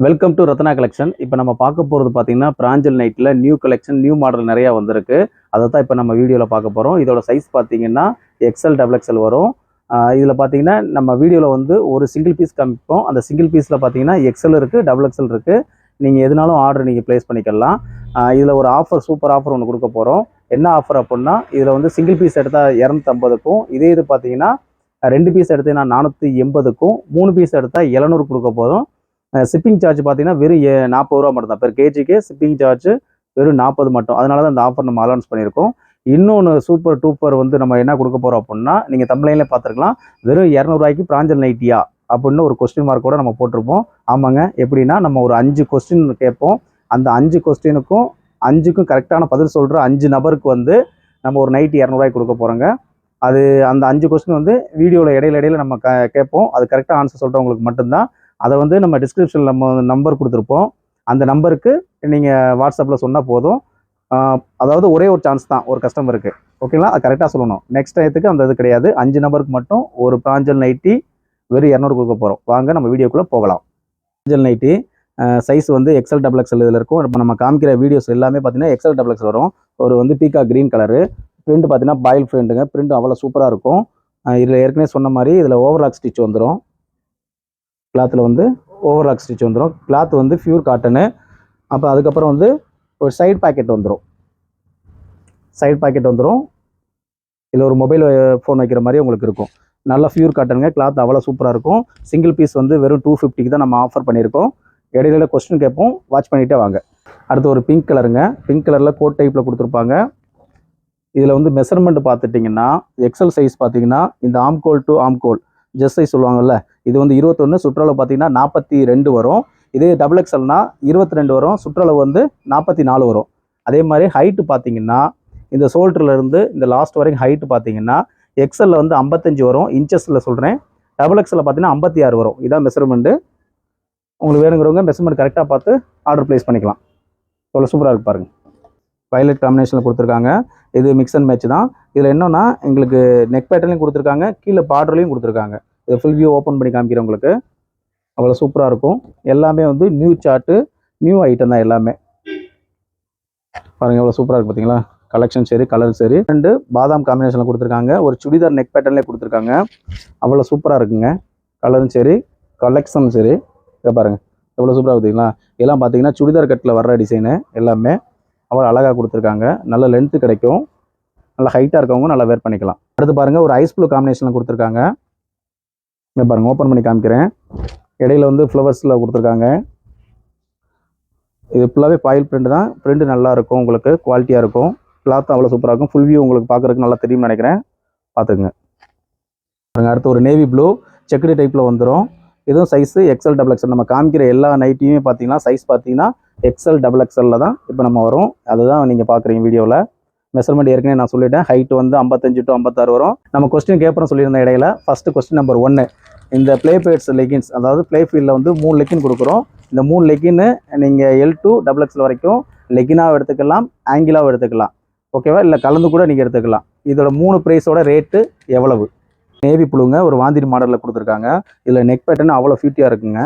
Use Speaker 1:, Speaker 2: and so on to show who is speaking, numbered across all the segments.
Speaker 1: Welcome to Ratna collection இப்போ நம்ம பார்க்க போகிறது பார்த்தீங்கன்னா பிராஞ்சல் நைட்டில் நியூ கலெக்ஷன் நியூ மாடல் நிறையா வந்திருக்கு. அதை தான் இப்போ நம்ம வீடியோவில் பார்க்க போகிறோம் இதோட சைஸ் பார்த்தீங்கன்னா எக்ஸல் டபுள் எக்ஸல் வரும். இதில் பார்த்தீங்கன்னா நம்ம வீடியோவில் வந்து ஒரு சிங்கிள் பீஸ் காமிப்போம். அந்த சிங்கிள் பீஸில் பார்த்தீங்கன்னா எக்ஸல் இருக்குது டபுள் எக்ஸல் இருக்குது நீங்கள் எதுனாலும் ஆர்டர் நீங்கள் ப்ளேஸ் பண்ணிக்கலாம். இதில் ஒரு ஆஃபர் சூப்பர் ஆஃபர் ஒன்று கொடுக்க போகிறோம் என்ன ஆஃபர் அப்படின்னா இதில் வந்து சிங்கிள் பீஸ் எடுத்தால் இரநூத்தம்பதுக்கும் இதே இது பார்த்தீங்கன்னா ரெண்டு பீஸ் எடுத்தீங்கன்னா நானூற்றி எண்பதுக்கும் மூணு பீஸ் எடுத்தால் எழுநூறு கொடுக்க போதும் ஷிப்பிங் சார்ஜ் பார்த்தீங்கன்னா வெறும் நாற்பது ரூபா மட்டும் தான் பெர் கேஜிக்கு ஷிப்பிங் சார்ஜ் வெறும் நாற்பது மட்டும். அதனால தான் இந்த ஆஃபர் நம்ம அலௌன்ஸ் பண்ணியிருக்கோம். இன்னொன்று சூப்பர் டூப்பர் வந்து நம்ம என்ன கொடுக்க போகிறோம் அப்படின்னா நீங்கள் தமிழ்லையில் பார்த்துருக்கலாம். வெறும் இரநூறுவாய்க்கு பிராஞ்சல் நைட்டியா அப்படின்னு ஒரு கொஸ்டின் மார்க் கூட நம்ம போட்டிருப்போம். ஆமாங்க. எப்படின்னா நம்ம ஒரு அஞ்சு கொஸ்டின் கேட்போம். அந்த அஞ்சு கொஸ்டினுக்கும் அஞ்சுக்கும் கரெக்டான பதில் சொல்கிற அஞ்சு நபருக்கு வந்து நம்ம ஒரு நைட்டி இரநூறுவாய்க்கு கொடுக்க போகிறோங்க அது அந்த அஞ்சு கொஸ்டின் வந்து வீடியோவில் இடையில இடையில நம்ம க கேட்போம். அது கரெக்டாக ஆன்சர் சொல்கிறவங்களுக்கு மட்டும்தான். அதை வந்து நம்ம டிஸ்கிரிப்ஷனில் நம்ம நம்பர் கொடுத்துருப்போம். அந்த நம்பருக்கு நீங்கள் வாட்ஸ்அப்பில் சொன்னால் போதும். அதாவது ஒரே ஒரு சான்ஸ் தான் ஒரு கஸ்டமருக்கு ஓகேங்களா அது கரெக்டாக சொல்லணும். நெக்ஸ்ட் டயத்துக்கு அந்த இது கிடையாது. அஞ்சு நம்பருக்கு மட்டும் ஒரு பிராஞ்சல் நைட்டி வெறும் இரநூறு கொடுக்க போகிறோம் வாங்க நம்ம வீடியோக்குள்ளே போகலாம். பிராஞ்சல் நைட்டி சைஸ் வந்து எக்ஸல் டபுள் எக்ஸல் இதில் இருக்கும். இப்போ நம்ம காமிக்கிற வீடியோஸ் எல்லாமே பார்த்தீங்கன்னா எக்ஸல் டபுள் எக்ஸல் வரும். ஒரு வந்து பீக்கா க்ரீன் கலரு பிரிண்ட் பார்த்தீங்கன்னா பாயில் பிரிண்ட்டுங்க பிரிண்ட் அவ்வளோ சூப்பராக இருக்கும். இதில் ஏற்கனவே சொன்ன மாதிரி இதில் ஓவர்லாக் ஸ்டிச் வந்துடும் கிளாத்தில் வந்து ஓவர்லாக் ஸ்டிச் வந்துடும் கிளாத் வந்து பியூர் காட்டனு அப்போ அதுக்கப்புறம் வந்து ஒரு சைடு பாக்கெட் வந்துடும் சைடு பாக்கெட் வந்துடும் இதில் ஒரு மொபைல் ஃபோன் வைக்கிற மாதிரி உங்களுக்கு இருக்கும். நல்ல ஃபியூர் காட்டனுங்க கிளாத் அவ்வளோ சூப்பராக இருக்கும். சிங்கிள் பீஸ் வந்து வெறும் டூ ஃபிஃப்டிக்கு தான் நம்ம ஆஃபர் பண்ணியிருக்கோம். இடையில கொஸ்டின் கேட்போம். வாட்ச் பண்ணிகிட்டே வாங்க. அடுத்து ஒரு பிங்க் கலருங்க பிங்க் கலரில் கோட் டைப்பில் கொடுத்துருப்பாங்க. இதில் வந்து மெஷர்மெண்ட் பார்த்துட்டிங்கன்னா எக்ஸல் சைஸ் பார்த்தீங்கன்னா இந்த ஆம்கோல் டு ஆம்கோல் ஜெஸ் சொல்லுவாங்கல்ல இது வந்து இருபத்தொன்று சுற்றளவு பார்த்தீங்கன்னா நாற்பத்தி ரெண்டு வரும். இதே டபுள் எக்ஸல்னா இருபத்தி ரெண்டு வரும் சுற்றளவு வந்து நாற்பத்தி நாலு வரும். அதே மாதிரி ஹைட்டு பார்த்தீங்கன்னா இந்த shoulder-ல இந்த லாஸ்ட் வரைக்கும் ஹைட்டு பார்த்தீங்கன்னா எக்ஸலில் வந்து ஐம்பத்தஞ்சு வரும் இன்ச்சஸில் சொல்கிறேன் டபுள் எக்ஸலில் பார்த்தீங்கன்னா ஐம்பத்தி ஆறு வரும். இதான் மெஷர்மெண்ட்டு உங்களுக்கு வேணுங்கிறவங்க மெஷர்மெண்ட் கரெக்டாக பார்த்து ஆர்டர் ப்ளேஸ் பண்ணிக்கலாம். எவ்வளோ சூப்பராக இருக்கு பாருங்கள் வயலட் காம்பினேஷனில் கொடுத்துருக்காங்க. இது மிக்ஸ் அண்ட் மேட்ச் தான். இதில் என்னென்னா எங்களுக்கு நெக் பேட்டர்லையும் கொடுத்துருக்காங்க கீழே பார்டர்லையும் கொடுத்துருக்காங்க. இதை ஃபுல் வியூ ஓப்பன் பண்ணி காமிக்கிறேன் உங்களுக்கு. அவ்வளோ சூப்பராக இருக்கும். எல்லாமே வந்து நியூ சார்ட்டு நியூ ஐட்டம் தான் எல்லாமே. பாருங்கள் எவ்வளோ சூப்பராக இருக்குது பார்த்தீங்களா கலெக்ஷன் சரி கலர் சரி. ரெண்டு பாதாம் காம்பினேஷனில் கொடுத்துருக்காங்க. ஒரு சுடிதார் நெக் பேட்டர்லேயே கொடுத்துருக்காங்க. அவ்வளோ சூப்பராக இருக்குங்க. கலரும் சரி கலெக்ஷனும் சரி. இதை பாருங்கள் எவ்வளோ சூப்பராக பார்த்தீங்களா இதெல்லாம் பார்த்தீங்கன்னா சுடிதார் கட்டில் வர்ற டிசைனு எல்லாமே. அவ்வளோ அழகாக கொடுத்துருக்காங்க. நல்ல லென்த்து கிடைக்கும். நல்ல ஹைட்டாக இருக்கவங்க நல்லா வேர் பண்ணிக்கலாம். அடுத்து பாருங்கள் ஒரு ஐஸ் ப்ளூ காம்பினேஷனில் கொடுத்துருக்காங்க. இங்கே பாருங்கள் ஓப்பன் பண்ணி காமிக்கிறேன். இடையில வந்து ஃப்ளவர்ஸில் கொடுத்துருக்காங்க. இது ஃபுல்லாகவே பாயில் பிரிண்ட் தான். பிரிண்ட் நல்லாயிருக்கும் உங்களுக்கு குவாலிட்டியாக இருக்கும். கிளாத் அவ்வளோ சூப்பராக இருக்கும். ஃபுல் வியூ உங்களுக்கு பார்க்குறதுக்கு நல்லா தெரியும்னு நினைக்கிறேன். பார்த்துக்குங்க. பாருங்கள் அடுத்து ஒரு நேவி ப்ளூ செக்குடு டைப்பில் வந்துடும் இதுவும் சைஸு எக்ஸல் டபுள் எக்ஸல் நம்ம காமிக்கிற எல்லா நைட்டியுமே பார்த்தீங்கன்னா சைஸ் பார்த்தீங்கன்னா எக்ஸல் டபுள் எக்ஸலில் தான் இப்போ நம்ம வரும். அதுதான் நீங்கள் பார்க்குறீங்க வீடியோவில் மெஷர்மெண்ட் ஏற்கனவே நான் சொல்லிட்டேன். ஹைட் வந்து ஐம்பத்தஞ்சு டு ஐம்பத்தாறு வரும். நம்ம கொஸ்டின் கேட்பறோம் சொல்லியிருந்த இடையில ஃபஸ்ட்டு கொஸ்டின் நம்பர் ஒன்று இந்த ப்ளே பேட்ஸ் லெகின்ஸ் அதாவது ப்ளே ஃபீல்டில் வந்து மூணு லெக்கின் கொடுக்குறோம். இந்த மூணு லெக்கின்னு நீங்கள் எல் டூ டபுள் எக்ஸல் வரைக்கும் லெக்கினாக எடுத்துக்கலாம் ஆங்கிளாவும் எடுத்துக்கலாம். ஓகேவா இல்லை கலந்து கூட நீங்கள் எடுத்துக்கலாம். இதோட மூணு ப்ரைஸோட ரேட்டு எவ்வளவு? நேவி புழுங்க ஒரு வாந்திரி மாடலில் கொடுத்துருக்காங்க. இதில் நெக் பேட்டர்ன் அவ்வளோ ஃபியூட்டியாக இருக்குங்க.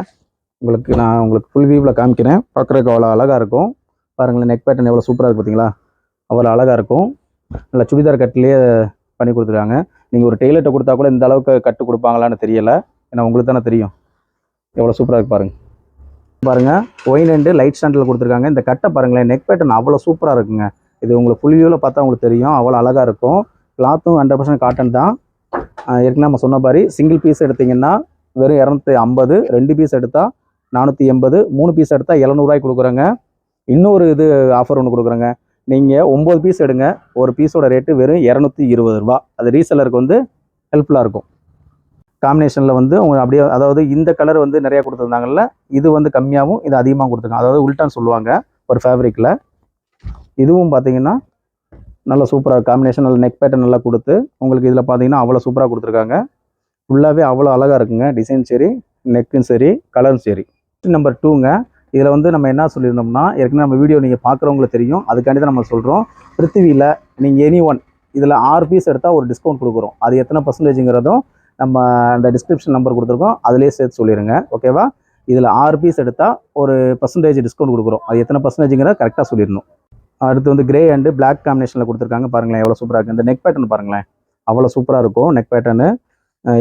Speaker 1: உங்களுக்கு நான் உங்களுக்கு ஃபுல் வியூவில் காமிக்கிறேன். பார்க்குறதுக்கு அவ்வளோ அழகாக இருக்கும். பாருங்களேன் நெக் பேட்டர்ன் எவ்வளோ சூப்பராக இருக்குது பார்த்தீங்களா அவ்வளோ அழகாக இருக்கும். நல்லா சுடிதார் கட்டிலேயே பண்ணி கொடுத்துருக்காங்க. நீங்கள் ஒரு டெய்லர்கிட்ட கொடுத்தா கூட இந்த அளவுக்கு கட்டு கொடுப்பாங்களான்னு தெரியலை. ஏன்னா உங்களுக்கு தானே தெரியும். எவ்வளோ சூப்பராக இருக்கு பாருங்கள் பாருங்க ஒயின் அண்டு லைட் ஸ்டாண்டில் கொடுத்துருக்காங்க. இந்த கட்டை பாருங்களேன் நெக் பேட்டர்ன் அவ்வளோ சூப்பராக இருக்குங்க. இது உங்களுக்கு ஃபுல் வியூவில் பார்த்தா உங்களுக்கு தெரியும். அவ்வளோ அழகாக இருக்கும். கிளாத்தும் ஹண்ட்ரட் பர்சன்ட் காட்டன் தான். ஏற்கனவே நம்ம சொன்ன மாதிரி சிங்கிள் பீஸ் எடுத்தீங்கன்னா வெறும் இரநூத்தி ஐம்பது ரெண்டு பீஸ் எடுத்தால் நானூற்றி எண்பது மூணு பீஸ் எடுத்தால் எழுநூறுவாய்க்கு கொடுக்குறோங்க. இன்னொரு இது ஆஃபர் ஒன்று கொடுக்குறோங்க. நீங்கள் ஒம்பது பீஸ் எடுங்க. ஒரு பீஸோட ரேட்டு வெறும் இரநூத்தி இருபது ரூபா. அது ரீசெல்லருக்கு வந்து ஹெல்ப்ஃபுல்லாக இருக்கும். காம்பினேஷனில் வந்து உங்களுக்கு அப்படியே அதாவது இந்த கலர் வந்து நிறையா கொடுத்துருந்தாங்கல்ல இது வந்து கம்மியாகவும் இது அதிகமாக கொடுத்துருக்காங்க. அதாவது உல்டான்னு சொல்லுவாங்க ஒரு ஃபேப்ரிக்கில் இதுவும் பார்த்தீங்கன்னா நல்ல சூப்பராக காம்பினேஷன் நல்ல நெக் பேட்டர் நல்லா கொடுத்து உங்களுக்கு இதில் பார்த்தீங்கன்னா அவ்வளோ சூப்பராக கொடுத்துருக்காங்க. ஃபுல்லாகவே அவ்வளோ அழகாக இருக்குங்க. டிசைன் சரி நெக்கும் சரி கலரும் சரி. நம்பர் டூங்க இதில் வந்து நம்ம என்ன சொல்லியிருந்தோம்னா ஏற்கனவே நம்ம வீடியோ நீங்கள் பார்க்குறவங்களுக்கு தெரியும். அதுக்காண்டி தான் நம்ம சொல்கிறோம் பிருத்திவியில் நீங்கள் எனி ஒன் இதில் ஆறு பீஸ் எடுத்தால் ஒரு டிஸ்கவுண்ட் கொடுக்குறோம். அது எத்தனை பர்சன்டேஜுங்கிறதும் நம்ம அந்த டிஸ்கிரிப்ஷன் நம்பர் கொடுத்துருக்கோம். அதிலே சேர்த்து சொல்லிடுங்க ஓகேவா இதில் ஆறு பீஸ் எடுத்தால் ஒரு பர்சன்டேஜ் டிஸ்கவுண்ட் கொடுக்குறோம். அது எத்தனை பர்சன்டேஜுங்கிறத கரெக்டாக சொல்லிடணும். அடுத்து வந்து கிரே அண்டு பிளாக் காம்பினேஷனில் கொடுத்துருக்காங்க. பாருங்களேன் எவ்வளோ சூப்பராக இருக்குது இந்த நெக் பேட்டர்ன் பாருங்களேன் அவ்வளோ சூப்பராக இருக்கும். நெக் பேட்டர்னு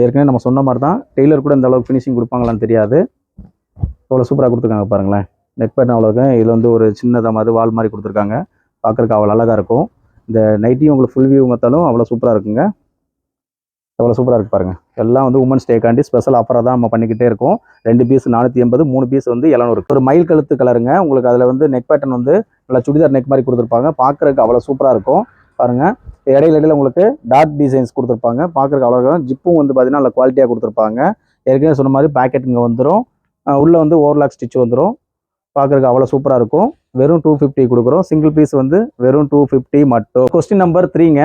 Speaker 1: ஏற்கனவே நம்ம சொன்ன மாதிரி தான் டெய்லர் கூட இந்த அளவுக்கு ஃபினிஷிங் கொடுப்பாங்களான்னு தெரியாது. எவ்வளோ சூப்பராக கொடுத்துருக்காங்க பாருங்களேன். நெக் பேட்டர்ன் அவ்வளோ இருக்கும் இதில் வந்து ஒரு சின்னதாக மாதிரி வால் மாதிரி கொடுத்துருக்காங்க. பார்க்குறக்கு அவ்வளோ அழகாக இருக்கும். இந்த நைட்டியும் உங்களுக்கு ஃபுல் வியூ மத்தாலும் அவ்வளோ சூப்பராக இருக்குங்க. எவ்வளோ சூப்பராக இருக்கு பாருங்க. எல்லாம் வந்து உமன்ஸ் டேக்காண்டி ஸ்பெஷல் ஆஃபராக தான் நம்ம பண்ணிக்கிட்டே இருக்கோம். ரெண்டு பீஸ் நானூற்றி எண்பது மூணு பீஸ் வந்து எழுநூறு. ஒரு மயில் கழுத்து கலருங்க உங்களுக்கு அதில் வந்து நெக் பேட்டர்ன் வந்து நல்லா சுடிதார் நெக் மாதிரி கொடுத்துருப்பாங்க. பார்க்குறதுக்கு அவ்வளோ சூப்பராக இருக்கும். பாருங்கள் இடையில இடையில உங்களுக்கு டாட் டிசைன்ஸ் கொடுத்துருப்பாங்க. பார்க்குறதுக்கு அவ்வளோ ஜிப்பும் வந்து பார்த்தீங்கன்னா நல்ல குவாலிட்டியாக கொடுத்துருப்பாங்க. ஏற்கனவே சொன்ன மாதிரி பேக்கெட்டுங்க இங்கே வந்துடும் உள்ளே வந்து ஓவர்லாக் ஸ்டிச் வந்துடும் பார்க்குறதுக்கு அவ்வளோ சூப்பராக இருக்கும். வெறும் டூ ஃபிஃப்டி கொடுக்குறோம். சிங்கிள் பீஸ் வந்து வெறும் டூ ஃபிஃப்டி மட்டும். கொஸ்டின் நம்பர் த்ரீங்க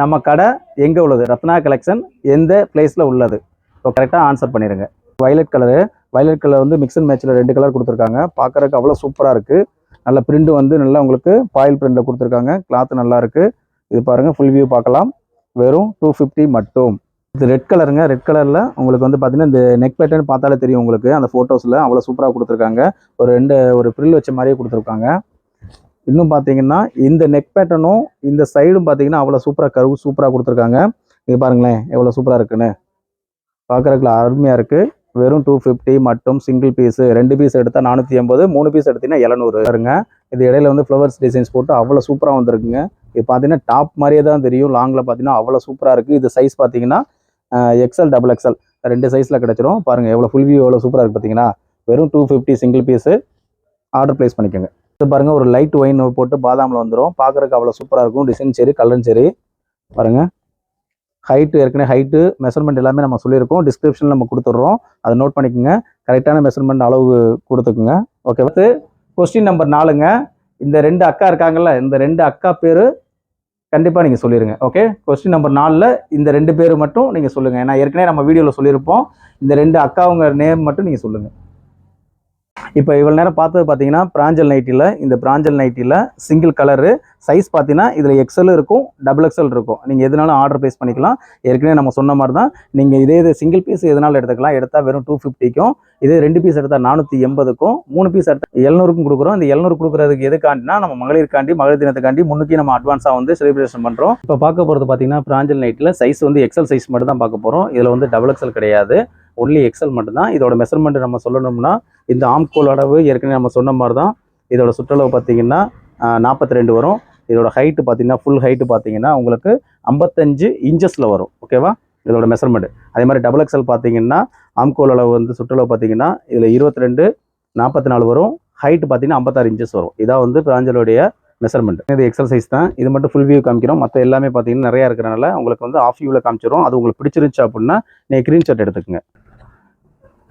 Speaker 1: நம்ம கடை எங்கே உள்ளது? ரத்னா கலெக்ஷன் எந்த பிளேஸில் உள்ளது? இப்போ கரெக்டாக ஆன்சர் பண்ணிடுங்க வயலட் கலரு வயலட் கலர் வந்து மிக்ஸ் அண்ட் மேட்ச்சில் ரெண்டு கலர் கொடுத்துருக்காங்க. பார்க்குறதுக்கு அவ்வளோ சூப்பராக இருக்குது நல்ல பிரிண்ட் வந்து நல்லா உங்களுக்கு பாயில் பிரிண்டில் கொடுத்துருக்காங்க. கிளாத்து நல்லா இருக்குது இது பாருங்கள் ஃபுல் வியூ பார்க்கலாம். வெறும் டூ ஃபிஃப்டி மட்டும். இது ரெட் கலருங்க ரெட் கலரில் உங்களுக்கு வந்து பார்த்தீங்கன்னா இந்த நெக் பேட்டர்ன் பார்த்தாலே தெரியும் உங்களுக்கு. அந்த ஃபோட்டோஸில் அவ்வளோ சூப்பராக கொடுத்துருக்காங்க. ஒரு ரெண்டு ஒரு ப்ரில் வச்ச மாதிரியே கொடுத்துருக்காங்க. இன்னும் பார்த்தீங்கன்னா இந்த நெக் பேட்டர்னும் இந்த சைடும் பார்த்தீங்கன்னா அவ்வளோ சூப்பராக கருவு சூப்பராக கொடுத்துருக்காங்க. இது பாருங்களேன் எவ்வளோ சூப்பராக இருக்குன்னு. பார்க்குறதுக்குள்ள அருமையாக இருக்குது வெறும் டூ ஃபிஃப்டி மட்டும் சிங்கிள் பீஸு ரெண்டு பீஸ் எடுத்தால் நானூற்றி எண்பது மூணு பீஸ் எடுத்தீங்கன்னா எழுநூறு. வருங்க இது இடையில வந்து ஃப்ளவர்ஸ் டிசைன்ஸ் போட்டு அவ்வளோ சூப்பராக வந்திருக்குங்க. இது பார்த்தீங்கன்னா டாப் மாதிரியே தான் தெரியும். லாங்கில் பார்த்தீங்கன்னா அவ்வளோ சூப்பராக இருக்குது இது சைஸ் பார்த்தீங்கன்னா எக்ஸல் டபுள் எக்ஸல் ரெண்டு சைஸில் கிடச்சிரும். பாருங்கள் எவ்வளோ ஃபுல் வியூ எவ்வளோ சூப்பராக இருக்குது பார்த்தீங்கன்னா வெறும் two fifty single piece order place பண்ணிக்கோங்க. இது பாருங்கள் ஒரு லைட் ஒயின் போட்டு பாதாமில் வந்துடும் பார்க்குறக்கு அவ்வளோ சூப்பராக இருக்கும். டிசைன் சரி கலரும் சரி. பாருங்கள் ஹைட்டு ஏற்கனவே ஹைட்டு மெஷர்மெண்ட் எல்லாமே நம்ம சொல்லியிருக்கோம். டிஸ்கிரிப்ஷனில் நம்ம கொடுத்துட்றோம். அதை நோட் பண்ணிக்கோங்க. கரெக்டான மெஷர்மெண்ட் அளவு கொடுத்துக்குங்க. ஓகே அடுத்து கொஸ்டின் நம்பர் நாலுங்க. இந்த ரெண்டு அக்கா இருக்காங்கல்ல இந்த ரெண்டு அக்கா பேர் கண்டிப்பாக நீங்கள் சொல்லிடுங்க ஓகே கொஸ்டின் நம்பர் நாலில் இந்த ரெண்டு பேர் மட்டும் நீங்கள் சொல்லுங்கள் ஏன்னா ஏற்கனவே நம்ம வீடியோவில் சொல்லியிருப்போம். இந்த ரெண்டு அக்காவுங்க நேம் மட்டும் நீங்கள் சொல்லுங்கள் இப்போ இவ்வளோ நேரம் பார்த்தது பார்த்தீங்கன்னா பிராஞ்சல் நைட்டியில் இந்த பிராஞ்சல் நைட்டியில் சிங்கிள் கலரு சைஸ் பார்த்தீங்கன்னா இதில் எக்ஸல் இருக்கும் டபுள் எக்ஸல் இருக்கும். நீங்கள் எதுனாலும் ஆர்டர் ப்ளேஸ் பண்ணிக்கலாம். ஏற்கனவே நம்ம சொன்ன மாதிரி தான் நீங்கள் இதே இது சிங்கிள் பீஸ் எதனாலும் எடுத்துக்கலாம். எடுத்தால் வெறும் டூ ஃபிஃப்டிக்கும் இதே ரெண்டு பீஸ் எடுத்தால் நானூற்றி எண்பதுக்கும் மூணு பீஸ் எடுத்தால் எழுநூறுக்கும் கொடுக்குறோம். இந்த எழுநூறு கொடுக்குறதுக்கு எதுக்காண்டினா நம்ம மகளிருக்காண்டி மகளிர் தினத்துக்காண்டி முன்னுக்கு நம்ம அட்வான்ஸாக வந்து செலிப்ரேஷன் பண்ணுறோம் இப்போ பார்க்க போகிறது பார்த்தீங்கன்னா பிராஞ்சல் நைட்டில் சைஸ் வந்து எக்ஸல் சைஸ் மட்டும் தான் பார்க்க போகிறோம் இதில் வந்து டபுள் எக்ஸல் கிடையாது. ஒன்லி எக்ஸல் மட்டும்தான். இதோட மெஷர்மெண்ட் நம்ம சொல்லணும்னா இந்த ஆம்கோல் அளவு ஏற்கனவே நம்ம சொன்ன மாதிரி தான் இதோட சுற்றளவு பார்த்தீங்கன்னா நாற்பத்தி ரெண்டு வரும். இதோட ஹைட்டு பார்த்தீங்கன்னா ஃபுல் ஹைட்டு பார்த்தீங்கன்னா உங்களுக்கு ஐம்பத்தஞ்சு இன்ச்சஸில் வரும். ஓகேவா இதோட மெஷர்மெண்ட் அதே மாதிரி டபுள் எக்ஸல் பார்த்தீங்கன்னா ஆம்கோல் அளவு வந்து சுற்றளவு பார்த்தீங்கன்னா இதில் இருபத்தி ரெண்டு நாற்பத்தி நாலு வரும். ஹைட்டு பார்த்தீங்கன்னா ஐம்பத்தாறு இன்ச்சஸ் வரும். இதான் வந்து பிராஞ்சலுடைய மெஷர்மெண்ட் இது எக்ஸல் சைஸ் தான். இது மட்டும் ஃபுல் வியூ காமிக்கிறோம். மற்ற எல்லாமே பார்த்தீங்கன்னா நிறையா இருக்கிறனால உங்களுக்கு வந்து ஆஃப் வியூவில் காமிச்சிடும் அது உங்களுக்கு பிடிச்சிருந்துச்சு அப்படின்னா நீங்கள் ஸ்க்ரீன்ஷாட் எடுத்துக்கங்க.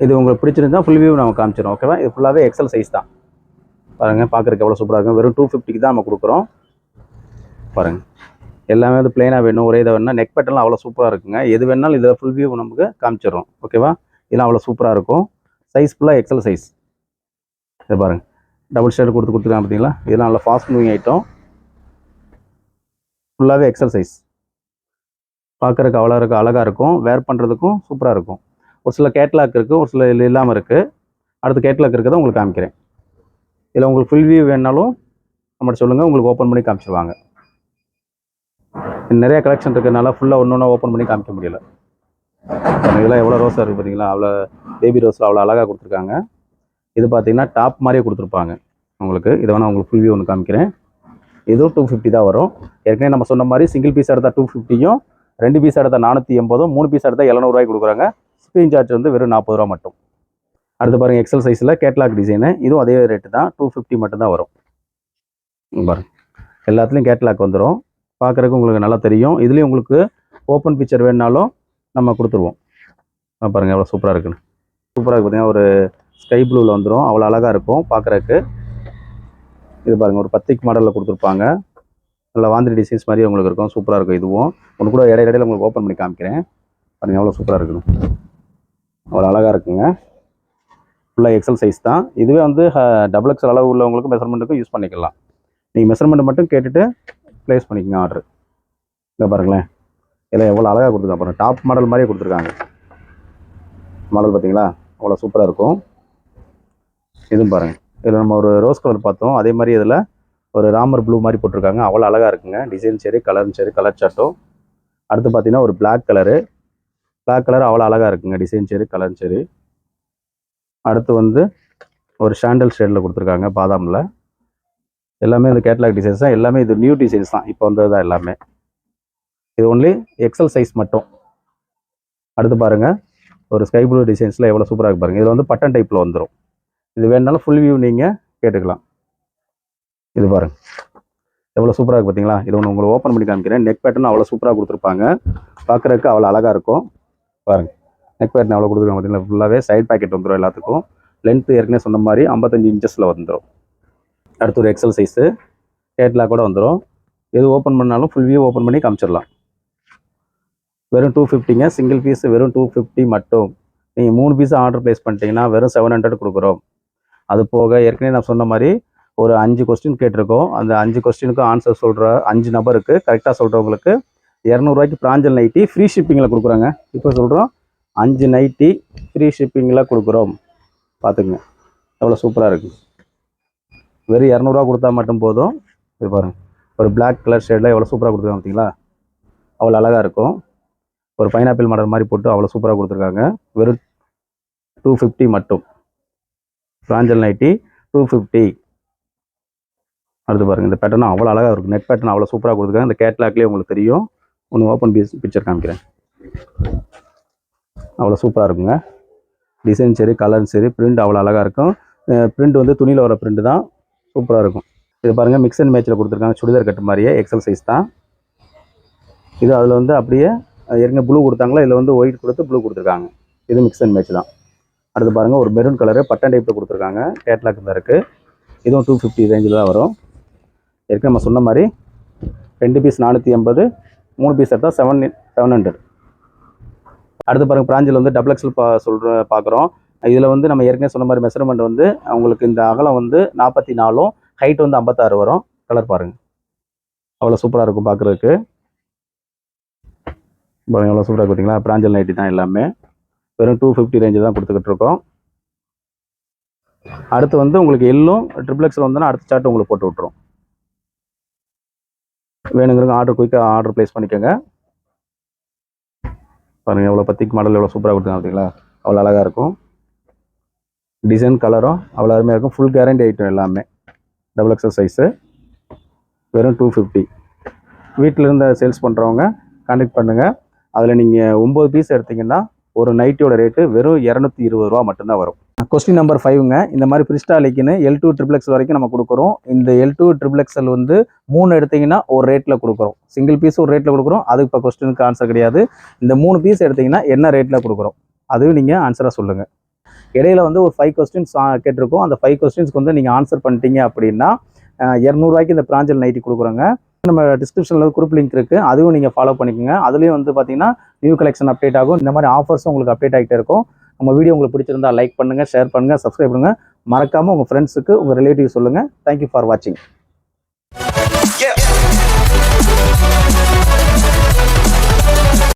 Speaker 1: இது உங்களுக்கு பிடிச்சிருந்தா ஃபுல் வியூ நம்ம காமிச்சிடும் ஓகேவா இது ஃபுல்லாகவே எக்ஸல் சைஸ் தான். பாருங்கள் பார்க்குறக்கு எவ்வளோ சூப்பராக இருக்கும் வெறும் டூ ஃபிஃப்டிக்கு தான் நம்ம கொடுக்குறோம். பாருங்கள் எல்லாமே வந்து பிளெயினாக வேணும் ஒரே இதை வேணால் நெக் பேட்டர்லாம் அவ்வளோ சூப்பராக இருக்குங்க. எது வேணாலும் இதில் ஃபுல் வியூ நமக்கு காமிச்சிடுறோம் ஓகேவா இதெல்லாம் அவ்வளோ சூப்பராக இருக்கும். சைஸ் ஃபுல்லாக எக்ஸல் சைஸ் இதை பாருங்கள் டபுள் ஷேர்ட் கொடுத்து கொடுத்துருக்காங்க பார்த்தீங்களா? இதெல்லாம் நல்லா ஃபாஸ்ட் மூவிங் ஐட்டம் ஃபுல்லாகவே எக்ஸல் சைஸ் பார்க்குறக்கு அவ்வளோ இருக்க அழகாக இருக்கும். வேர் பண்ணுறதுக்கும் சூப்பராக இருக்கும். ஒரு சில கேட்லாக் இருக்குது ஒரு சில இது இல்லாமல் இருக்குது அடுத்து கேட்லாக் இருக்கிறத உங்களுக்கு காமிக்கிறேன். இதில் உங்களுக்கு ஃபுல் வியூ வேணாலும் நம்மகிட்ட சொல்லுங்கள் உங்களுக்கு ஓப்பன் பண்ணி காமிச்சிருவாங்க. நிறைய கலெக்ஷன் இருக்கிறதுனால ஃபுல்லாக ஒன்று ஒன்றா ஓப்பன் பண்ணி காமிக்க முடியல. இதெல்லாம் எவ்வளோ ரோஸாக இருக்குது பார்த்தீங்களா அவ்வளோ பேபி ரோஸில் அவ்வளோ அழகாக கொடுத்துருக்காங்க. இது பார்த்தீங்கன்னா டாப் மாதிரியே கொடுத்துருப்பாங்க உங்களுக்கு. இதை வேணால் உங்களுக்கு ஃபுல் வியூ ஒன்று காமிக்கிறேன். இதுவும் டூ ஃபிஃப்டி தான் வரும். ஏற்கனவே நம்ம சொன்ன மாதிரி சிங்கிள் பீஸ் எடுத்தால் டூ ஃபிஃப்டியும் ரெண்டு பீஸ் எடுத்தால் நானூற்றி எண்பதும் மூணு பீஸ் எடுத்தால் எழுநூறுவாய்க்கு கொடுக்குறாங்க. ஸ்க்ரீன் சார்ஜ் வந்து வெறும் நாற்பது ரூபா மட்டும். அடுத்து பாருங்கள் எக்ஸல் சைஸில் கேட்லாக் டிசைனு இதுவும் அதே ரேட்டு தான் டூ ஃபிஃப்டி மட்டும் தான் வரும். பாருங்கள் பாருங்க. எல்லாத்துலேயும் கேட்லாக் வந்துடும் பார்க்குறதுக்கு உங்களுக்கு நல்லா தெரியும். இதுலேயும் உங்களுக்கு ஓப்பன் பிக்சர் வேணுனாலும் நம்ம கொடுத்துருவோம். பாருங்கள் எவ்வளோ சூப்பராக இருக்குன்னு. சூப்பராக இருக்குது பார்த்தீங்கன்னா ஒரு ஸ்கை ப்ளூவில் வந்துடும் அவ்வளோ அழகாக இருக்கும் பார்க்குறக்கு இது பாருங்கள் ஒரு பத்திக் மாடலில் கொடுத்துருப்பாங்க. நல்ல வாந்திரி டிசைன்ஸ் மாதிரி உங்களுக்கு இருக்கும். சூப்பராக இருக்கும் இதுவும். ஒன்று கூட இடையில உங்களுக்கு ஓப்பன் பண்ணி காமிக்கிறேன். பாருங்கள் எவ்வளோ சூப்பராக இருக்கணும் அவ்வளோ அழகாக இருக்குங்க. ஃபுல்லாக எக்ஸல் சைஸ் தான். இதுவே வந்து டபுள் எக்ஸல் அளவு உள்ளவங்களுக்கு மெஷர்மெண்ட்டுக்கும் யூஸ் பண்ணிக்கலாம். நீங்கள் மெஷர்மெண்ட் மட்டும் கேட்டுட்டு ப்ளேஸ் பண்ணிக்கங்க ஆர்டர் இல்லை பாருங்களேன். இதில் எவ்வளோ அழகாக கொடுத்துருக்காங்க பாருங்கள் டாப் மாடல் மாதிரியே கொடுத்துருக்காங்க. மாடல் பார்த்தீங்களா? அவ்வளோ சூப்பராக இருக்கும். இதுவும் பாருங்கள் இதில் நம்ம ஒரு ரோஸ் கலர் பார்த்தோம். அதே மாதிரி இதில் ஒரு ராமர் ப்ளூ மாதிரி போட்டிருக்காங்க. அவ்வளோ அழகாக இருக்குங்க. டிசைன் சரி கலரும் சரி கலர் சாட்டும் அடுத்து பார்த்தீங்கன்னா ஒரு பிளாக் கலரு பிளாக் கலர் அவ்வளோ அழகாக இருக்குங்க. டிசைன் சரி கலரும் சரி. அடுத்து வந்து ஒரு ஷாண்டல் ஷேடில் கொடுத்துருக்காங்க பாதாமில். எல்லாமே இந்த கேட்லாக் டிசைன்ஸ் தான். எல்லாமே இது நியூ டிசைன்ஸ் தான். இப்போ வந்தது தான் எல்லாமே. இது ஒன்லி எக்ஸல் சைஸ் மட்டும். அடுத்து பாருங்கள் ஒரு ஸ்கை ப்ளூ டிசைன்ஸில் எவ்வளோ சூப்பராக இருக்கு பாருங்கள் இதில் வந்து பட்டன் டைப்பில் வந்துடும் இது வேணுனாலும் ஃபுல் வியூ நீங்கள் கேட்டுக்கலாம். இது பாருங்க. எவ்வளோ சூப்பராக இருக்கு பார்த்தீங்களா இது ஒன்று உங்களுக்கு ஓப்பன் பண்ணி காமிக்கிறேன். நெக் பேட்டர்ன் அவ்வளோ சூப்பராக கொடுத்துருப்பாங்க. பார்க்குறதுக்கு அவ்வளோ அழகாக இருக்கும். பாருங்க. நெக் பேட்டர்ன் எவ்வளோ கொடுத்துருக்காங்க பார்த்தீங்களா? ஃபுல்லாகவே சைட் பாக்கெட் வந்துடும் எல்லாத்துக்கும். லென்த் ஏற்கனவே சொன்ன மாதிரி ஐம்பத்தஞ்சு இன்ச்சஸில் வந்துடும் அடுத்து ஒரு எக்ஸல் சைஸு கேட்லாக் கூட வந்துடும் எது ஓப்பன் பண்ணாலும் ஃபுல் வியூ ஓப்பன் பண்ணி காமிச்சிடலாம். வெறும் டூ ஃபிஃப்டிங்க சிங்கிள் பீஸ் வெறும் டூ ஃபிஃப்டி மட்டும். நீங்கள் மூணு பீஸ் ஆர்டர் ப்ளேஸ் பண்ணிட்டீங்கன்னா வெறும் செவன் ஹண்ட்ரட் கொடுக்குறோம். அது போக ஏற்கனவே நான் சொன்ன மாதிரி ஒரு அஞ்சு கொஸ்டின் கேட்டிருக்கோம். அந்த அஞ்சு கொஸ்டினுக்கும் ஆன்சர் சொல்கிற அஞ்சு நபருக்கு கரெக்டாக சொல்கிறவங்களுக்கு இரநூறுவாய்க்கு பிராஞ்சல் நைட்டி ஃப்ரீ ஷிப்பிங்கில் கொடுக்குறாங்க. இப்போ சொல்கிறோம் அஞ்சு நைட்டி ஃப்ரீ ஷிப்பிங்கில் கொடுக்குறோம். பார்த்துக்குங்க எவ்வளோ சூப்பராக இருக்குது வெறும் இரநூறுவா கொடுத்தா மட்டும் போதும். இது பாருங்கள் ஒரு பிளாக் கலர் ஷேடில் எவ்வளோ சூப்பராக கொடுத்துருக்காங்க பார்த்தீங்களா அவ்வளோ அழகாக இருக்கும். ஒரு பைனாப்பிள் மாடல் மாதிரி போட்டு அவ்வளோ சூப்பராக கொடுத்துருக்காங்க. வெறும் டூ ஃபிஃப்டி மட்டும். பிராஞ்சல் நைட்டி டூ ஃபிஃப்டி அடுத்து பாருங்கள் இந்த பேட்டர்ன் அவ்வளோ அழகாக இருக்கும் நெட் பேட்டர்ன் அவ்வளோ சூப்பராக கொடுத்துருக்காங்க. இந்த கேட்லாக்லேயே உங்களுக்கு தெரியும். ஒன்று ஓப்பன் பீஸ் பிக்சர் காமிக்கிறேன். அவ்வளோ சூப்பராக இருக்குங்க. டிசைன் சரி கலர் சரி பிரிண்ட் அவ்வளோ அழகாக இருக்கும். பிரிண்ட் வந்து துணியில் வர பிரிண்ட் தான் சூப்பராக இருக்கும். இது பாருங்கள் மிக்ஸ் அண்ட் மேட்ச்சில் கொடுத்துருக்காங்க. சுடிதார் கட்டு மாதிரியே எக்ஸல் சைஸ் தான். இது அதில் வந்து அப்படியே ஏற்கனவே ப்ளூ கொடுத்தாங்களா? இதில் வந்து ஒயிட் கொடுத்து ப்ளூ கொடுத்துருக்காங்க. இது மிக்ஸ் அண்ட் மேட்ச் தான். அடுத்து பாருங்கள் ஒரு மெரூன் கலரு பட்டன் டைப்பில் கொடுத்துருக்காங்க. கேட்லாக் தான் இருக்குது இதுவும் டூ ஃபிஃப்டி ரேஞ்சில் தான் வரும். ஏற்கனவே நம்ம சொன்ன மாதிரி ரெண்டு பீஸ் நானூற்றி எண்பது மூணு பீஸ் எடுத்தால் செவன் செவன் ஹண்ட்ரட் அடுத்து பாருங்கள் பிராஞ்சில் வந்து டபுள் எக்ஸல் பா சொல்கிற பார்க்குறோம் இதில் வந்து நம்ம ஏற்கனவே சொன்ன மாதிரி மெஷர்மெண்ட் வந்து உங்களுக்கு இந்த அகலம் வந்து நாற்பத்தி நாலும் ஹைட் வந்து ஐம்பத்தாறு வரும். கலர் பாருங்கள் அவ்வளோ சூப்பராக இருக்கும் பார்க்குறதுக்கு எவ்வளோ சூப்பராக பார்த்தீங்களா பிராஞ்சல் நைட்டி தான் எல்லாமே. வெறும் டூ ஃபிஃப்டி ரேஞ்சு தான் கொடுத்துக்கிட்டு இருக்கோம். அடுத்து வந்து உங்களுக்கு எல்லும் ட்ரிபிள் எக்ஸில் வந்தோன்னா அடுத்த சார்ட் உங்களுக்கு போட்டு விட்ரும் வேணுங்கிறவங்க ஆர்டர் குயிக்காக ஆர்டர் ப்ளேஸ் பண்ணிக்கோங்க. பாருங்கள் எவ்வளோ பத்திக்கு மாடல் எவ்வளோ சூப்பராக கொடுத்தாங்க பார்த்தீங்களா அவ்வளோ அழகாக இருக்கும். டிசைன் கலரும் அவ்வளோ அருமையாக இருக்கும். ஃபுல் கேரண்டி ஐட்டம் எல்லாமே. டபுள் எக்ஸல் சைஸு வெறும் டூ ஃபிஃப்டி வீட்டில் இருந்து சேல்ஸ் பண்ணுறவங்க கான்டெக்ட் பண்ணுங்கள் அதில் நீங்கள் ஒம்பது பீஸ் எடுத்திங்கன்னா ஒரு நைட்டியோட ரேட்டு வெறும் இரநூத்தி இருபது ரூபா மட்டும்தான் வரும். கொஸ்டின் நம்பர் ஃபைவ்ங்க இந்த மாதிரி பிரிஸ்டாலிக்குன்னு எல் டூ ட்ரிபிள் வரைக்கும் நம்ம கொடுக்குறோம். இந்த எல் டூ ட்ரிபிள் வந்து மூணு எடுத்தீங்கன்னா ஒரு ரேட்டில் கொடுக்குறோம். சிங்கிள் பீஸ் ஒரு ரேட்டில் கொடுக்குறோம். அதுக்கு இப்போ கொஸ்டினுக்கு ஆன்சர் கிடையாது. இந்த மூணு பீஸ் எடுத்தீங்கன்னா என்ன ரேட்டில் கொடுக்குறோம்? அதுவும் நீங்கள் ஆன்சராக சொல்லுங்கள் இடையில வந்து ஒரு ஃபைவ் கொஸ்டின்ஸ் கேட்டிருக்கோம். அந்த ஃபைவ் கொஸ்டின்ஸ்க்கு வந்து நீங்கள் ஆன்சர் பண்ணிட்டீங்க அப்படின்னா இரநூறுவாய்க்கு இந்த பிராஞ்சல் நைட்டி கொடுக்குறோங்க. நம்ம டிஸ்கிரிப்ஷனில் குரூப் லிங்க் இருக்குது அதுவும் நீங்கள் ஃபாலோ பண்ணிக்கோங்க. அதுலேயும் வந்து பார்த்தீங்கன்னா நியூ கலெக்ஷன் அப்டேட் ஆகும். இந்த மாதிரி ஆஃபர்ஸும் உங்களுக்கு அப்டேட் ஆகிட்டே இருக்கும். நம்ம வீடியோ உங்களுக்கு பிடிச்சிருந்தா லைக் பண்ணுங்கள் ஷேர் பண்ணுங்கள் சப்ஸ்கிரைப் பண்ணுங்கள் மறக்காமல் உங்கள் ஃப்ரெண்ட்ஸுக்கு உங்கள் ரிலேட்டிவ் சொல்லுங்கள் தேங்க்யூ ஃபார் வாட்சிங்
Speaker 2: Yeah.